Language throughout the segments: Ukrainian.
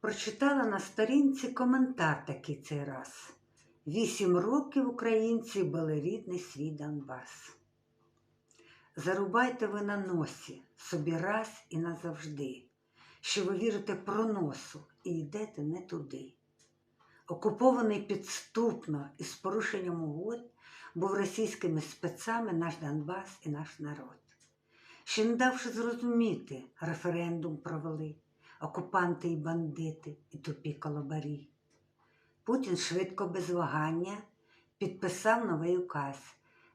Прочитала на сторінці коментар такий цей раз. Вісім років українці били рідний свій Донбас. Зарубайте ви на носі собі раз і назавжди, що ви вірите проносу і йдете не туди. Окупований підступно і з порушенням угод був російськими спецами наш Донбас і наш народ. Ще не давши зрозуміти, референдум провели окупанти і бандити, і тупі колобарі. Путін швидко без вагання підписав новий указ.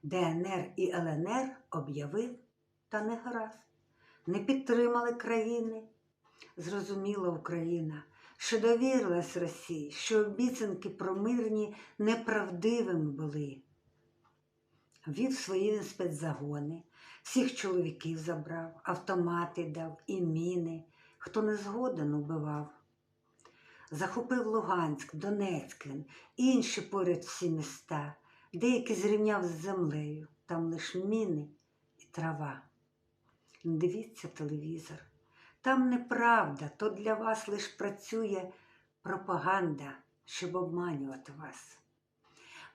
ДНР і ЛНР об'явив, та не гаразд. Не підтримали країни. Зрозуміла Україна, що довірилась Росії, що обіцянки про мирні неправдивими були. Вів свої спецзагони, всіх чоловіків забрав, автомати дав і міни, хто не згоден убивав. Захопив Луганськ, Донецьк, він, інші поряд всі міста, деякі зрівняв з землею, там лиш міни і трава. Дивіться телевізор. Там неправда, то для вас лиш працює пропаганда, щоб обманювати вас.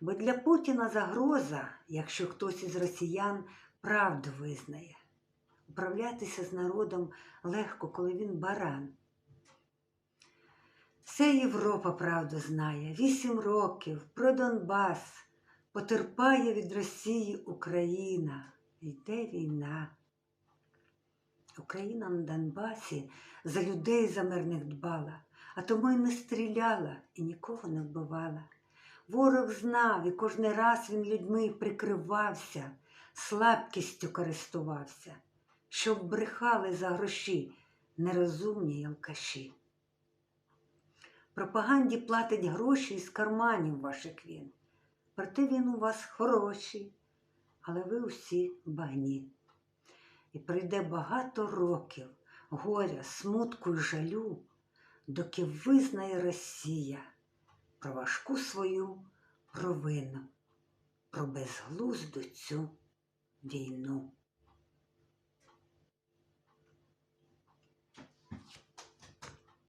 Бо для Путіна загроза, якщо хтось із росіян правду визнає. Управлятися з народом легко, коли він баран. Вся Європа правду знає. Вісім років про Донбас потерпає від Росії Україна. Йде війна. Україна на Донбасі за людей за мирних дбала, а тому й не стріляла і нікого не вбивала. Ворог знав, і кожен раз він людьми прикривався, слабкістю користувався, щоб брехали за гроші нерозумні алкаші. Пропаганді платить гроші із карманів ваших він. Проте він у вас хороший, але ви усі багні. І прийде багато років горя, смутку й жалю, доки визнає Росія про важку свою провину, про безглузду цю війну.